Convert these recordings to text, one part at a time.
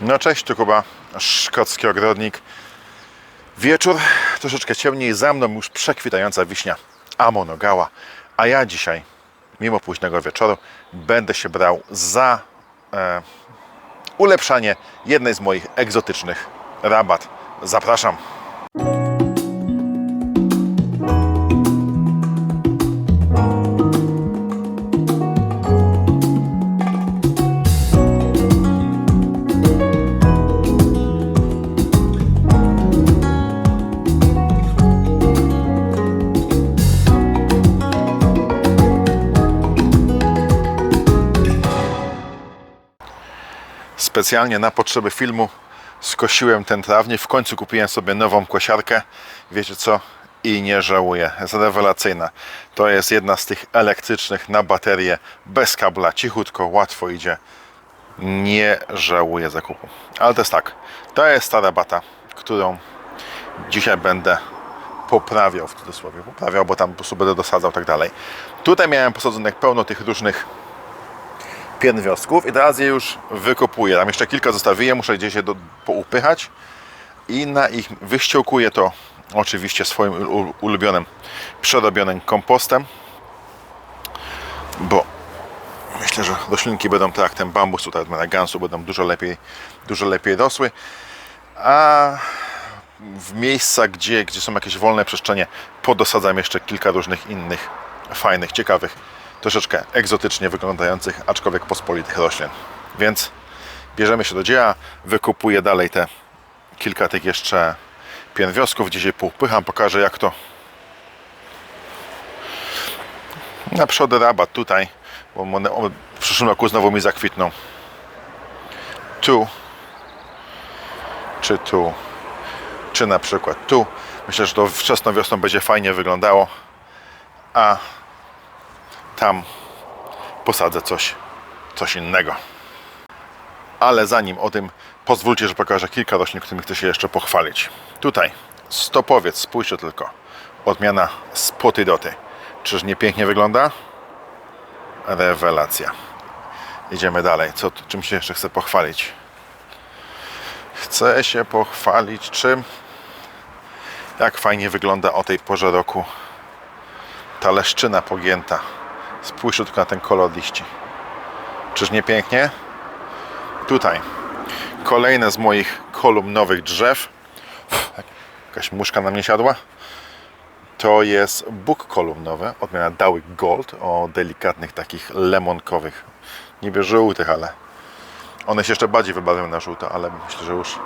No cześć, tu Kuba, szkocki ogrodnik. Wieczór, troszeczkę ciemniej, za mną już przekwitająca wiśnia Amonogała. A ja dzisiaj, mimo późnego wieczoru, będę się brał za e, ulepszanie jednej z moich egzotycznych rabat. Zapraszam. Specjalnie na potrzeby filmu skosiłem ten trawnik. W końcu kupiłem sobie nową kosiarkę. Wiecie co? I nie żałuję. Jest rewelacyjna. To jest jedna z tych elektrycznych na baterię, bez kabla, cichutko, łatwo idzie. Nie żałuję zakupu. Ale to jest tak. To jest ta rabata, którą dzisiaj będę poprawiał w cudzysłowie. Poprawiał, bo tam po prostu będę dosadzał tak dalej. Tutaj miałem posadzonych pełno tych różnych piętwiostków i teraz je już wykopuję. Tam jeszcze kilka zostawiłem, muszę gdzieś je do, poupychać i na ich wyściołkuję to oczywiście swoim ul- ulubionym przerobionym kompostem, bo myślę, że roślinki będą tak ten bambus tutaj od Madagansu będą dużo lepiej, dużo lepiej rosły, a w miejsca, gdzie, gdzie są jakieś wolne przestrzenie, podosadzam jeszcze kilka różnych innych fajnych, ciekawych, troszeczkę egzotycznie wyglądających, aczkolwiek pospolitych roślin. Więc bierzemy się do dzieła, wykupuję dalej te kilka tych jeszcze piętwiosków, gdzie się poupycham, pokażę jak to na przodę rabat tutaj, bo one w przyszłym roku znowu mi zakwitną. Tu, czy tu, czy na przykład tu. Myślę, że to wczesną wiosną będzie fajnie wyglądało, a tam posadzę coś, coś innego. Ale zanim o tym, pozwólcie, że pokażę kilka roślin, którymi chcę się jeszcze pochwalić. Tutaj stopowiec, spójrzcie tylko. Odmiana spotydoty. Czyż nie pięknie wygląda? Rewelacja. Idziemy dalej. Co, czym się jeszcze chcę pochwalić? Chcę się pochwalić czym? Jak fajnie wygląda o tej porze roku ta leszczyna pogięta. Spójrzcie tylko na ten kolor liści. Czyż nie pięknie? Tutaj kolejne z moich kolumnowych drzew. Jakaś muszka na mnie siadła. To jest bóg kolumnowy, odmiana Dały Gold o delikatnych takich lemonkowych. Niby żółtych, ale one się jeszcze bardziej wybarwią na żółto, ale myślę, że już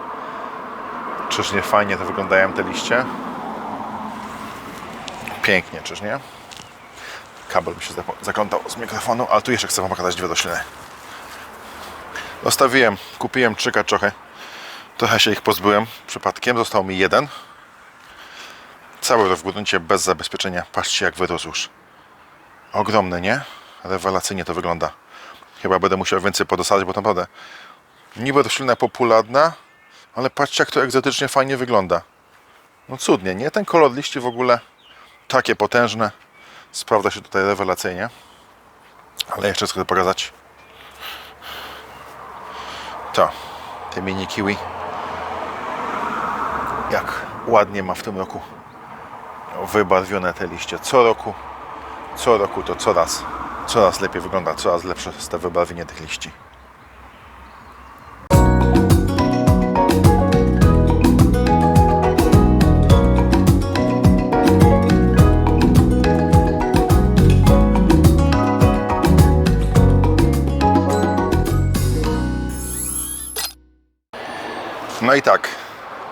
czyż nie fajnie to wyglądają te liście? Pięknie, czyż nie? Kabel mi się zakątał z mikrofonu, ale tu jeszcze chcę Wam pokazać dwie rośliny. Zostawiłem, kupiłem trzy kaczochy. Trochę się ich pozbyłem przypadkiem, został mi jeden. Cały w gruncie bez zabezpieczenia. Patrzcie jak wyrósł już. Ogromny, nie? Rewelacyjnie to wygląda. Chyba będę musiał więcej podosadzać, bo naprawdę niby roślina popularna, ale patrzcie jak to egzotycznie fajnie wygląda. No cudnie, nie? Ten kolor liści w ogóle takie potężne. Sprawdza się tutaj rewelacyjnie. Ale jeszcze chcę pokazać to, te mini kiwi. Jak ładnie ma w tym roku wybarwione te liście. Co roku, co roku to coraz, coraz lepiej wygląda, coraz lepsze jest to wybarwienie tych liści.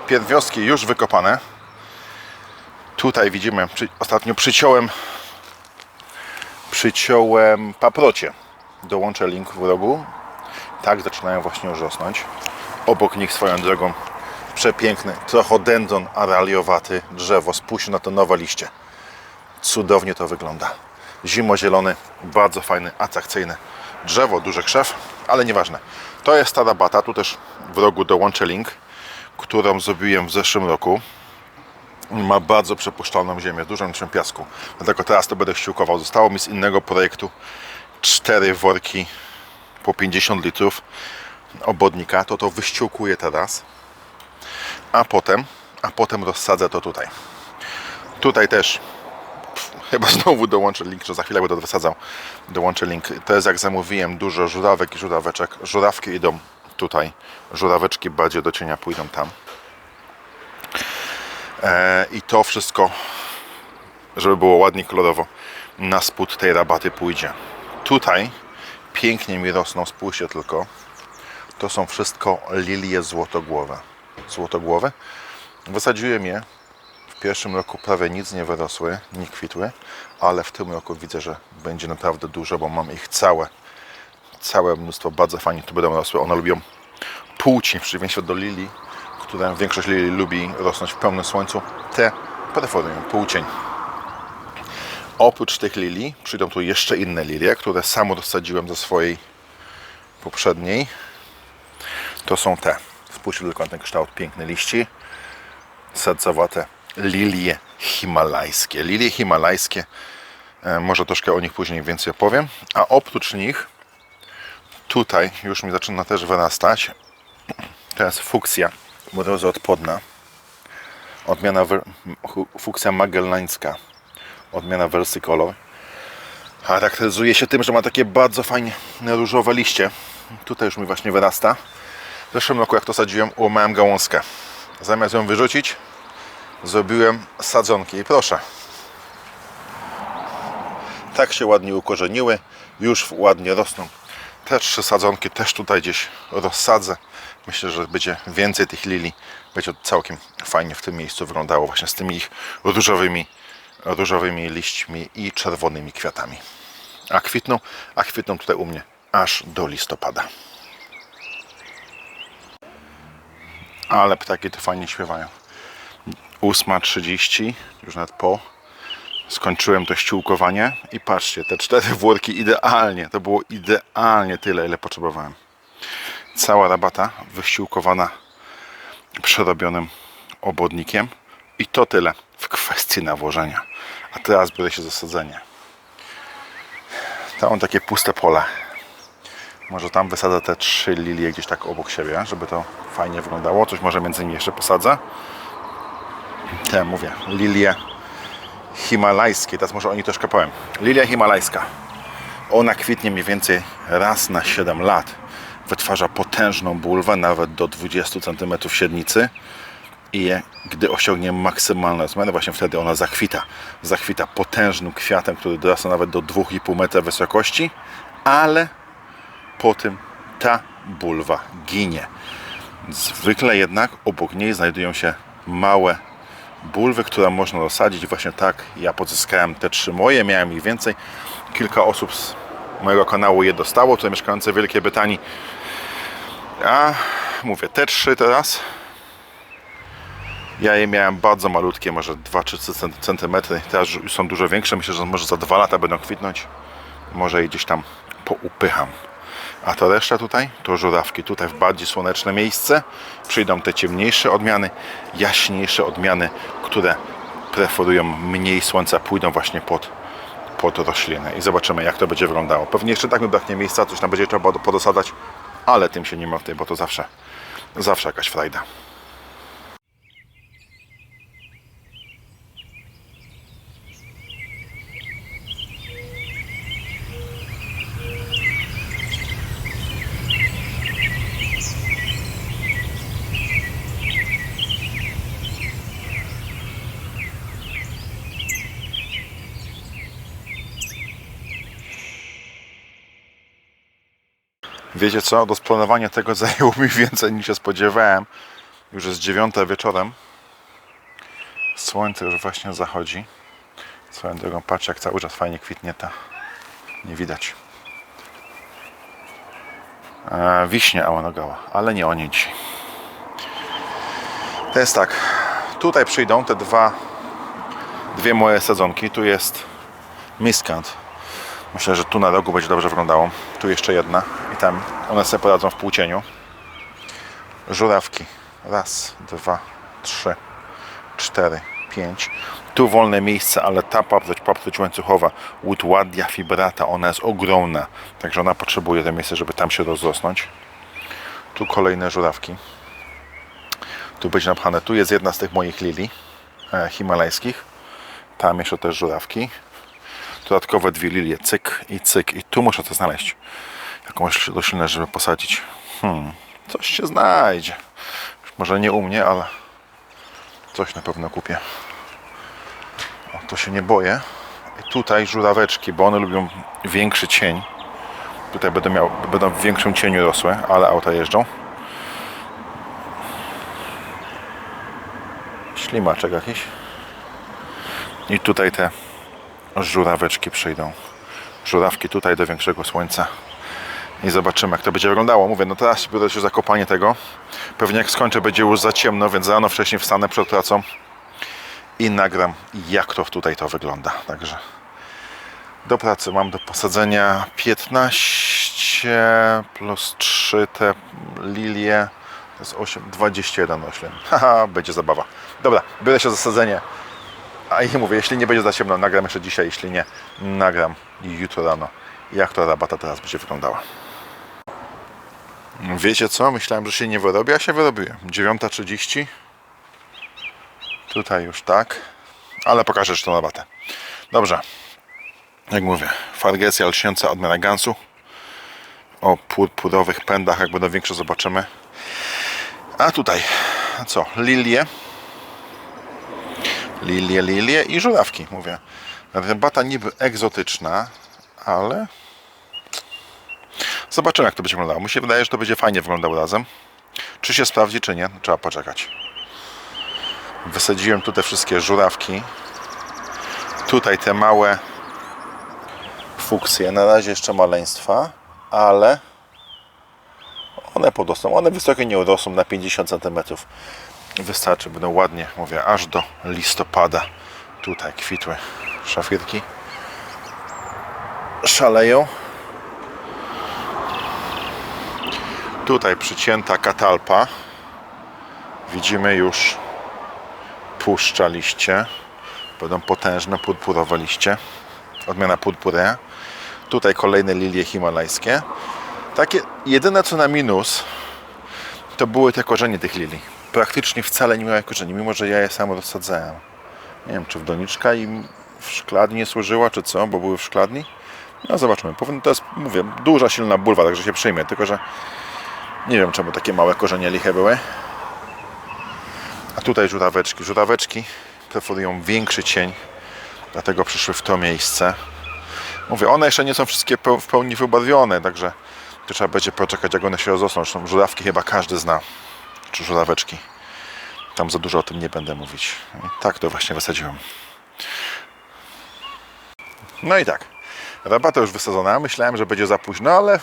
Pierwiostki już wykopane. Tutaj widzimy, przy, ostatnio przyciąłem przyciąłem paprocie. Dołączę link w rogu. Tak zaczynają właśnie już rosnąć. Obok nich swoją drogą przepiękny trochodendron araliowaty drzewo. Spójrzcie na te nowe liście. Cudownie to wygląda. Zimozielony, bardzo fajny, atrakcyjny drzewo, duży krzew, ale nieważne. To jest ta rabata, tu też w rogu dołączę link, którą zrobiłem w zeszłym roku. Ma bardzo przepuszczalną ziemię, z dużą ilością piasku. Dlatego teraz to będę ściółkował. Zostało mi z innego projektu cztery worki po 50 litrów obodnika, to to wyściółkuję teraz, a potem, a potem rozsadzę to tutaj. Tutaj też chyba znowu dołączę link, że za chwilę będę wysadzał. Dołączę link. To jest jak zamówiłem dużo żurawek i żuraweczek. Żurawki idą tutaj, żuraweczki bardziej do cienia pójdą tam. E, I to wszystko, żeby było ładnie kolorowo, na spód tej rabaty pójdzie. Tutaj pięknie mi rosną, spójrzcie tylko. To są wszystko lilie złotogłowe. Złotogłowe. Wysadziłem je w pierwszym roku prawie nic nie wyrosły, nie kwitły, ale w tym roku widzę, że będzie naprawdę dużo, bo mam ich całe, całe mnóstwo, bardzo fajnie tu będą rosły. One lubią płócień w przeciwieństwie do lilii, które większość lilii lubi rosnąć w pełnym słońcu. Te preferują płócień. Oprócz tych lilii przyjdą tu jeszcze inne lilie, które sam rozsadziłem ze swojej poprzedniej. To są te. Spójrzcie tylko na ten kształt piękny liści. Sercowate lilie himalajskie. Lilie himalajskie, e, może troszkę o nich później więcej opowiem. A oprócz nich, tutaj już mi zaczyna też wyrastać. To jest fuksja mrozoodporna. Odmiana fuksja magellańska. Odmiana versicolor. Charakteryzuje się tym, że ma takie bardzo fajnie różowe liście. Tutaj już mi właśnie wyrasta. W zeszłym roku jak to sadziłem, ułamałem gałązkę. Zamiast ją wyrzucić, zrobiłem sadzonki i proszę. Tak się ładnie ukorzeniły, już ładnie rosną. Te trzy sadzonki też tutaj gdzieś rozsadzę. Myślę, że będzie więcej tych lilii. Będzie całkiem fajnie w tym miejscu wyglądało właśnie z tymi ich różowymi, różowymi liśćmi i czerwonymi kwiatami. A kwitną, a kwitną tutaj u mnie aż do listopada. Ale ptaki to fajnie śpiewają. 8.30, już nawet po. Skończyłem to ściółkowanie i patrzcie, te cztery wórki idealnie, to było idealnie tyle, ile potrzebowałem. Cała rabata wyściółkowana przerobionym obodnikiem i to tyle w kwestii nawożenia. A teraz biorę się za sadzenie. Tam takie puste pole. Może tam wysadzę te trzy lilie gdzieś tak obok siebie, żeby to fajnie wyglądało. Coś może między nimi jeszcze posadzę. Te mówię, lilie himalajskie. Teraz może o nich troszkę powiem. Lilia himalajska. Ona kwitnie mniej więcej raz na 7 lat. Wytwarza potężną bulwę, nawet do 20 cm średnicy. I gdy osiągnie maksymalne rozmiary, właśnie wtedy ona zachwita. Zachwita potężnym kwiatem, który dorasta nawet do 2,5 metra wysokości, ale po tym ta bulwa ginie. Zwykle jednak obok niej znajdują się małe bulwy, które można dosadzić. Właśnie tak ja pozyskałem te trzy moje, miałem ich więcej. Kilka osób z mojego kanału je dostało, tutaj mieszkające w Wielkiej Brytanii. A mówię, te trzy teraz. Ja je miałem bardzo malutkie, może 2-3 cm. Teraz są dużo większe. Myślę, że może za dwa lata będą kwitnąć. Może je gdzieś tam poupycham. A to reszta tutaj to żurawki. Tutaj w bardziej słoneczne miejsce przyjdą te ciemniejsze odmiany, jaśniejsze odmiany, które preferują mniej słońca, pójdą właśnie pod, pod rośliny. I zobaczymy, jak to będzie wyglądało. Pewnie jeszcze tak mi braknie miejsca, coś tam będzie trzeba podosadzać, ale tym się nie martwię, bo to zawsze, zawsze jakaś frajda. Wiecie co? Rozplanowanie tego zajęło mi więcej niż się spodziewałem. Już jest dziewiąta wieczorem. Słońce już właśnie zachodzi. Swoją drogą patrzę jak cały czas fajnie kwitnie ta. Nie widać. E, wiśnie ałanogała, ale nie o niej dzisiaj. To jest tak. Tutaj przyjdą te dwa, dwie moje sadzonki. Tu jest miskant. Myślę, że tu na rogu będzie dobrze wyglądało. Tu jeszcze jedna i tam one sobie poradzą w półcieniu. Żurawki. Raz, dwa, trzy, cztery, pięć. Tu wolne miejsce, ale ta paproć, paproć łańcuchowa, Woodwardia fibrata, ona jest ogromna. Także ona potrzebuje to miejsce, żeby tam się rozrosnąć. Tu kolejne żurawki. Tu będzie napchane. Tu jest jedna z tych moich lilii e, himalajskich. Tam jeszcze też żurawki. Dodatkowe dwie lilie, cyk i cyk. I tu muszę to znaleźć. Jakąś roślinę, żeby posadzić. Hmm, coś się znajdzie. Może nie u mnie, ale coś na pewno kupię. O, to się nie boję. I tutaj żuraweczki, bo one lubią większy cień. Tutaj będę miał, będą w większym cieniu rosłe, ale auta jeżdżą. Ślimaczek jakiś. I tutaj te żuraweczki przyjdą. Żurawki tutaj do większego słońca. I zobaczymy jak to będzie wyglądało. Mówię, no teraz biorę się za kopanie tego. Pewnie jak skończę będzie już za ciemno, więc rano wcześniej wstanę przed pracą i nagram jak to tutaj to wygląda. Także do pracy mam do posadzenia 15 plus 3 te lilie. To jest 8, 21 roślin. Haha, będzie zabawa. Dobra, biorę się za sadzenie. A i mówię, jeśli nie będzie za ciemno, nagram jeszcze dzisiaj, jeśli nie, nagram jutro rano. Jak to rabata teraz będzie wyglądała. Wiecie co? Myślałem, że się nie wyrobi, a się wyrobiłem. 9.30. Tutaj już tak. Ale pokażę jeszcze tą rabatę. Dobrze. Jak mówię, Fargesia lśniąca odmiana Gansu. O purpurowych pędach, jak będą większe zobaczymy. A tutaj co? Lilie. Lilie, lilie i żurawki, mówię. Rabata niby egzotyczna, ale zobaczymy jak to będzie wyglądało. Mi się wydaje, że to będzie fajnie wyglądało razem. Czy się sprawdzi, czy nie? Trzeba poczekać. Wysadziłem tu te wszystkie żurawki. Tutaj te małe fuksje. Na razie jeszcze maleństwa, ale one podrosną. One wysokie nie urosną na 50 cm. Wystarczy, będą ładnie, mówię, aż do listopada. Tutaj kwitły szafirki. Szaleją. Tutaj przycięta katalpa. Widzimy już puszcza liście. Będą potężne purpurowe liście. Odmiana purpurea. Tutaj kolejne lilie himalajskie. Takie jedyne co na minus to były te korzenie tych lilii. Praktycznie wcale nie miały korzeni, mimo że ja je sam rozsadzałem. Nie wiem, czy w doniczka im w szklarni nie służyła, czy co, bo były w szklarni. No zobaczmy. To jest, mówię, duża, silna bulwa, także się przyjmie. Tylko, że nie wiem, czemu takie małe korzenie liche były. A tutaj żuraweczki. Żuraweczki preferują większy cień, dlatego przyszły w to miejsce. Mówię, one jeszcze nie są wszystkie w pełni wybarwione, także to trzeba będzie poczekać, jak one się rozrosną. Zresztą żurawki chyba każdy zna, czy żuraweczki. Tam za dużo o tym nie będę mówić. I tak to właśnie wysadziłem. No i tak. Rabata już wysadzona. Myślałem, że będzie za późno, ale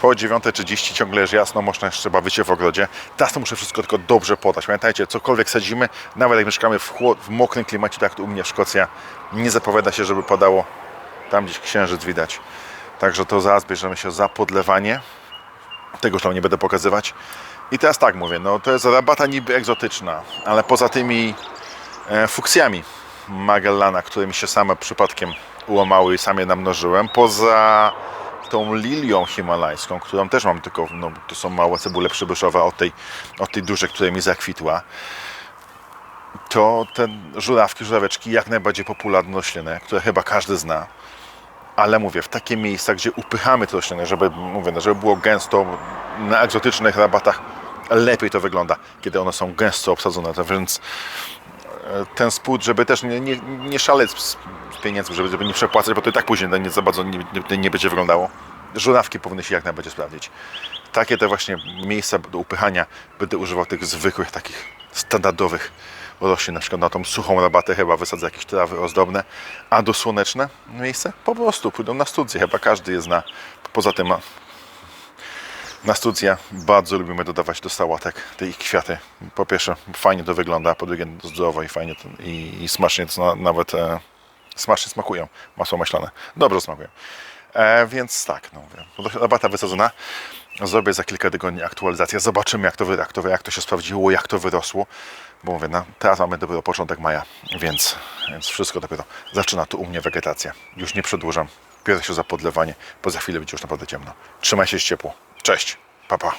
po 9.30 ciągle jest jasno, można jeszcze bawić się w ogrodzie. Teraz to muszę wszystko tylko dobrze podać. Pamiętajcie, cokolwiek sadzimy, nawet jak mieszkamy w, w mokrym klimacie, tak jak u mnie w Szkocja, nie zapowiada się, żeby padało. Tam gdzieś księżyc widać. Także to zaraz bierzemy się za podlewanie. Tego już tam nie będę pokazywać. I teraz tak mówię, no to jest rabata niby egzotyczna, ale poza tymi e, fuksjami Magellana, które mi się same przypadkiem ułamały i sam je namnożyłem, poza tą lilią himalajską, którą też mam tylko, no to są małe cebule przybyszowe od tej, od tej dużej, która mi zakwitła, to te żurawki, żuraweczki jak najbardziej popularne rośliny, które chyba każdy zna. Ale mówię, w takie miejsca, gdzie upychamy te rośliny, żeby, mówię, no, żeby było gęsto, na egzotycznych rabatach lepiej to wygląda, kiedy one są gęsto obsadzone. To więc ten spód, żeby też nie, nie, nie szaleć z, pieniędzmi, żeby, żeby nie przepłacać, bo to i tak później nie za bardzo nie, nie, nie będzie wyglądało. Żurawki powinny się jak najbardziej sprawdzić. Takie te właśnie miejsca do upychania będę używał tych zwykłych, takich standardowych roślin, na przykład na tą suchą rabatę chyba wysadzę jakieś trawy ozdobne, a do słoneczne miejsce po prostu pójdą na studię, chyba każdy je zna. Poza tym na bardzo lubimy dodawać do sałatek te ich kwiaty. Po pierwsze fajnie to wygląda, po drugie zdrowo i fajnie to, i, i smacznie to na, nawet e, smacznie smakują, masło maślane, dobrze smakują. E, więc tak, no mówię, rabata wysadzona. Zrobię za kilka tygodni aktualizację. Zobaczymy, jak to, jak to, jak to się sprawdziło, jak to wyrosło. Bo mówię, no, teraz mamy dopiero początek maja, więc, więc wszystko dopiero zaczyna tu u mnie wegetacja. Już nie przedłużam. Biorę się za podlewanie, bo za chwilę będzie już naprawdę ciemno. Trzymaj się ciepło. Cześć! Pa, pa.